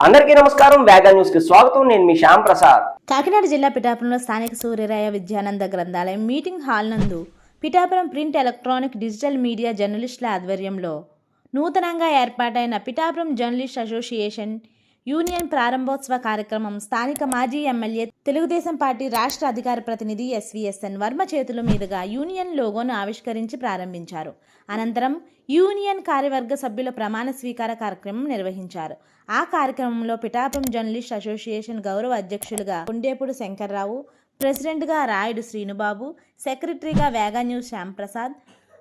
అందరికీ నమస్కారం వేగా న్యూస్కి స్వాగతం. నేను మీ శ్యామ్ ప్రసాద్. కాకినాడ జిల్లా పిఠాపురంలో స్థానిక సూర్యరాయ విద్యానంద గ్రంథాలయం మీటింగ్ హాల్ నందు Pithapuram print electronic digital media జర్నలిస్టుల ఆధ్వర్యంలో నూతనంగా ఏర్పాటైన పిఠాపురం జర్నలిస్ట్ అసోసియేషన్ యూనియన్ ప్రారంభోత్సవ కార్యక్రమం స్థానిక మాజీ ఎమ్మెల్యే తెలుగుదేశం పార్టీ రాష్ట్ర అధికార ప్రతినిధి ఎస్వీఎస్ఎన్ వర్మ చేతుల మీదుగా యూనియన్ లోగోను ఆవిష్కరించి ప్రారంభించారు. అనంతరం యూనియన్ కార్యవర్గ సభ్యుల ప్రమాణ స్వీకార కార్యక్రమం నిర్వహించారు. ఆ కార్యక్రమంలో పిఠాపురం జర్నలిస్ట్ అసోసియేషన్ గౌరవ అధ్యక్షులుగా కొండేపుడు శంకర్రావు ప్రెసిడెంట్గా రాయుడు శ్రీనుబాబు సెక్రటరీగా వేగాన్యూస్ శ్యాంప్రసాద్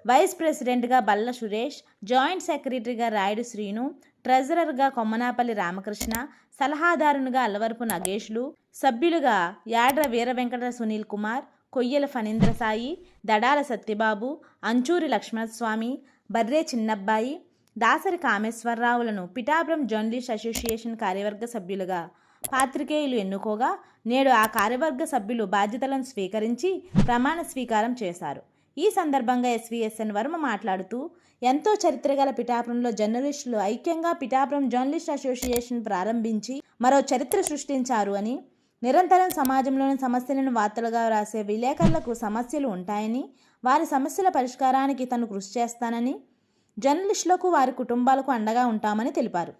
వైస్ ప్రెసిడెంట్గా బల్ల సురేష్ జాయింట్ సెక్రటరీగా రాయుడు శ్రీను ట్రెజరర్గా కొమ్మనాపల్లి రామకృష్ణ సలహాదారునిగా అల్లవరపు నగేష్లు సభ్యులుగా యాడ్ర వీర వెంకట సునీల్ కుమార్ కొయ్యల ఫణీంద్ర సాయి దడాల సత్యబాబు అంచూరి లక్ష్మణస్వామి బర్రే చిన్నబ్బాయి దాసరి కామేశ్వరరావులను పిఠాపురం జర్నలిస్ట్ అసోసియేషన్ కార్యవర్గ సభ్యులుగా పాత్రికేయులు ఎన్నుకోగా నేడు ఆ కార్యవర్గ సభ్యులు బాధ్యతలను స్వీకరించి ప్రమాణ స్వీకారం చేశారు. ఈ సందర్భంగా ఎస్వీఎస్ఎన్ వర్మ మాట్లాడుతూ ఎంతో చరిత్ర గల పిఠాపురంలో జర్నలిస్టులు ఐక్యంగా పిఠాపురం జర్నలిస్ట్ అసోసియేషన్ ప్రారంభించి మరో చరిత్ర సృష్టించారు అని నిరంతరం సమాజంలోని సమస్యలను వార్తలుగా రాసే విలేకరులకు సమస్యలు ఉంటాయని వారి సమస్యల పరిష్కారానికి తను కృషి చేస్తానని జర్నలిస్టులకు వారి కుటుంబాలకు అండగా ఉంటామని తెలిపారు.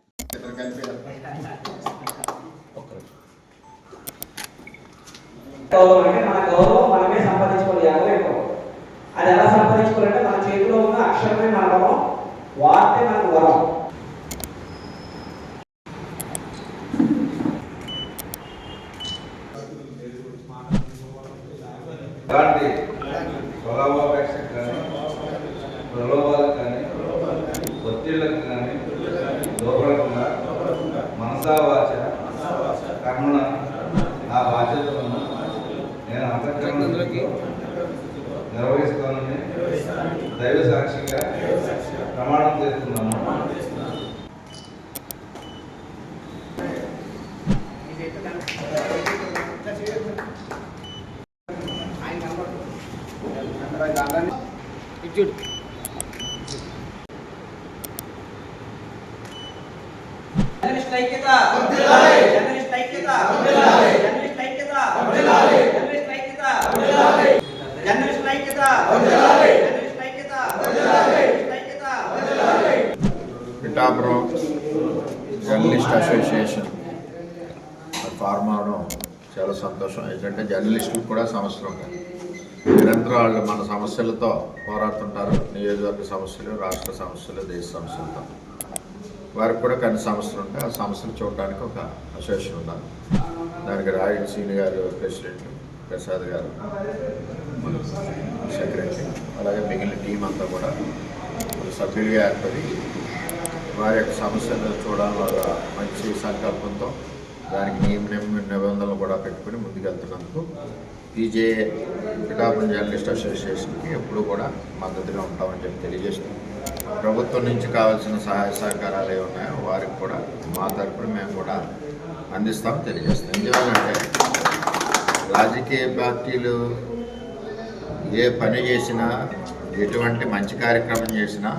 మన గౌరవం మనమే సంపాదించుకోవాలి అది ఎలా సంపాదించుకోవాలంటే మన చేతిలో ఉన్న అక్షరమే మన వరం వార్తే మనకు వరం. కానీ ప్రలోభాలకు కానీ ఒత్తిళ్ళకు కానీ లోపడకుండా మనసా కర్మణ నా బాధ్యతలను నేను అంతఃకరణకి నిర్వహిస్తానని దైవ సాక్షిగా ప్రమాణం చేస్తున్నాను ఐక్యత జర్నలిస్ట్ ఐక్యత జర్నలిస్ట్ ఐక్యత జర్నలిస్ట్ ఐక్యత జర్నలిస్ట్ ఐక్యత జర్నలిస్ట్ ఐక్యత జర్నలిస్ట్ ఐక్యత పిఠాపురం జర్నలిస్ట్ అసోసియేషన్. ఫార్మ్ అవడం చాలా సంతోషం. ఏంటంటే జర్నలిస్టులకు కూడా సమస్యలు ఉన్నాయి నిరంతరం వాళ్ళు మన సమస్యలతో పోరాడుతుంటారు. నియోజకవర్గ సమస్యలు రాష్ట్ర సమస్యలు దేశ సమస్యలతో. వారికి కూడా కొన్ని సమస్యలు ఉంటాయి ఆ సమస్యలు చూడడానికి ఒక అసోసియేషన్ ఉన్నారు దానికి రాయుడు సీని గారు ప్రెసిడెంట్ ప్రసాద్ గారు సెక్రటరీ అలాగే మిగిలిన టీం అంతా కూడా సభ్యులుగా ఏర్పడి వారి యొక్క సమస్యలు చూడాలని ఒక మంచి సంకల్పంతో దానికి నియమ నిబంధనలు కూడా పెట్టుకుని ముందుకెళ్తున్నందుకు పీజే పిఠాపురం జర్నలిస్ట్ అసోసియేషన్కి ఎప్పుడూ కూడా మద్దతుగా ఉంటామని చెప్పి తెలియజేస్తున్నాం ప్రభుత్వం నుంచి కావాల్సిన సహాయ సహకారాలు ఏవి ఉన్నాయో వారికి కూడా మా తరఫున మేము కూడా అందిస్తామని తెలియజేస్తాం. ఎందుకంటే రాజకీయ పార్టీలు ఏ పని చేసినా ఎటువంటి మంచి కార్యక్రమం చేసినా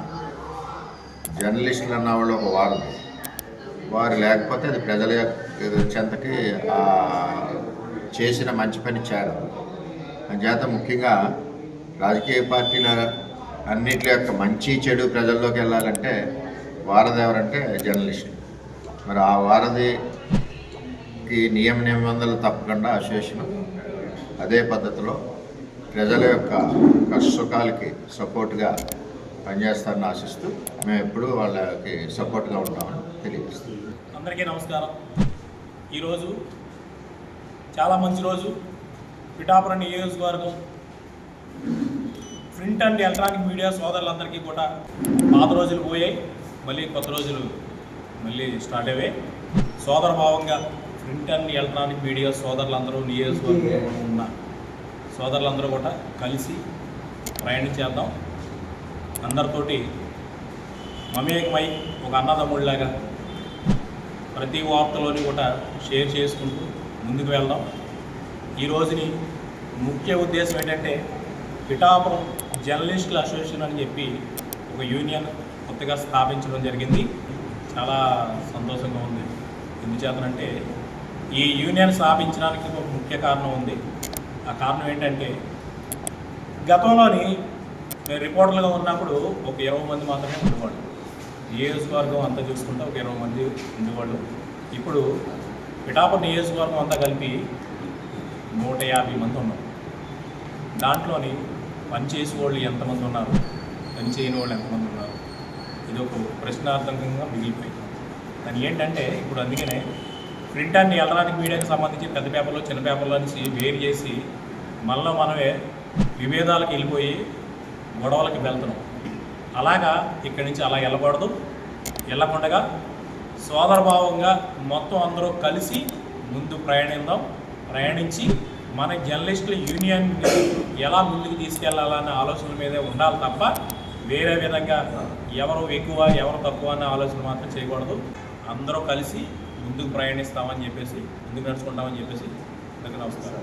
జర్నలిస్టులు అన్న వాళ్ళు ఒక వారు. వారు లేకపోతే అది ప్రజల యొక్క చెంతకి చేసిన మంచి పని చేరదు. అంచేత ముఖ్యంగా రాజకీయ పార్టీల అన్నిటి యొక్క మంచి చెడు ప్రజల్లోకి వెళ్ళాలంటే వారధి ఎవరంటే జర్నలిస్టులు. మరి ఆ వారధికి నియమ నిబంధనలు తప్పకుండా అసోసియేషన్ అదే పద్ధతిలో ప్రజల యొక్క కష్టసుఖాలకి సపోర్ట్గా పనిచేస్తారని ఆశిస్తూ మేము ఎప్పుడూ వాళ్ళకి సపోర్ట్గా ఉంటామని తెలియజేస్తాం అందరికీ నమస్కారం. ఈరోజు చాలా మంచి రోజు. పిఠాపురం నియోజకవర్గం ప్రింట్ అండ్ ఎలక్ట్రానిక్ మీడియా సోదరులందరికీ కూడా పాత రోజులు పోయాయి. మళ్ళీ కొత్త రోజులు మళ్ళీ స్టార్ట్ అయ్యాయి సోదర భావంగా ప్రింట్ అండ్ ఎలక్ట్రానిక్ మీడియా సోదరులందరూ నియోజకవర్గంలో ఉన్న సోదరులందరూ కూడా కలిసి ప్రయాణం చేద్దాం. అందరితోటి మమేకమై ఒక అన్నదమ్ముడిలాగా ప్రతి వార్తలోని కూడా షేర్ చేసుకుంటూ ముందుకు వెళ్దాం. ఈ రోజుని ముఖ్య ఉద్దేశం ఏంటంటే పిఠాపురం జర్నలిస్టుల అసోసియేషన్ అని చెప్పి ఒక యూనియన్ కొత్తగా స్థాపించడం జరిగింది. చాలా సంతోషంగా ఉంది. ఎందుచేతనంటే ఈ యూనియన్ స్థాపించడానికి ఒక ముఖ్య కారణం ఉంది. ఆ కారణం ఏంటంటే గతంలోని నేను రిపోర్టర్లుగా ఉన్నప్పుడు ఒక ఇరవై మంది మాత్రమే ఉండేవాళ్ళు. నియోజకవర్గం అంతా చూసుకుంటే ఒక ఇరవై మంది ఉండేవాళ్ళు. ఇప్పుడు పిఠాపురం నియోజకవర్గం అంతా కలిపి నూట యాభై మంది ఉన్నారు. దాంట్లోని పనిచేసే వాళ్ళు ఎంతమంది ఉన్నారు? పని చేయని వాళ్ళు ఎంతమంది ఉన్నారు? ఇది ఒక ప్రశ్నార్థకంగా మిగిలిపోయింది. దాని ఏంటంటే ఇప్పుడు అందుకనే ప్రింట్ అండ్ ఎలక్ట్రానిక్ మీడియాకి సంబంధించి పెద్ద పేపర్లో చిన్న పేపర్లో నుంచి వేరు చేసి మళ్ళీ మనమే విభేదాలకు వెళ్ళిపోయి గొడవలకి వెళ్తున్నాం. అలాగా ఇక్కడి నుంచి అలా వెళ్ళకూడదు. వెళ్ళకుండగా సోదరభావంగా మొత్తం అందరూ కలిసి ముందు ప్రయాణిద్దాం. ప్రయాణించి మన జర్నలిస్టుల యూనియన్ ఎలా ముందుకు తీసుకెళ్ళాలన్న ఆలోచన మీదే ఉండాలి తప్ప వేరే విధంగా ఎవరు ఎక్కువ ఎవరు తక్కువ అన్న ఆలోచన మాత్రం చేయకూడదు. అందరూ కలిసి ముందుకు ప్రయాణిస్తామని చెప్పేసి ముందుకు నడుచుకుంటామని చెప్పేసి దగ్గర నమస్కారం.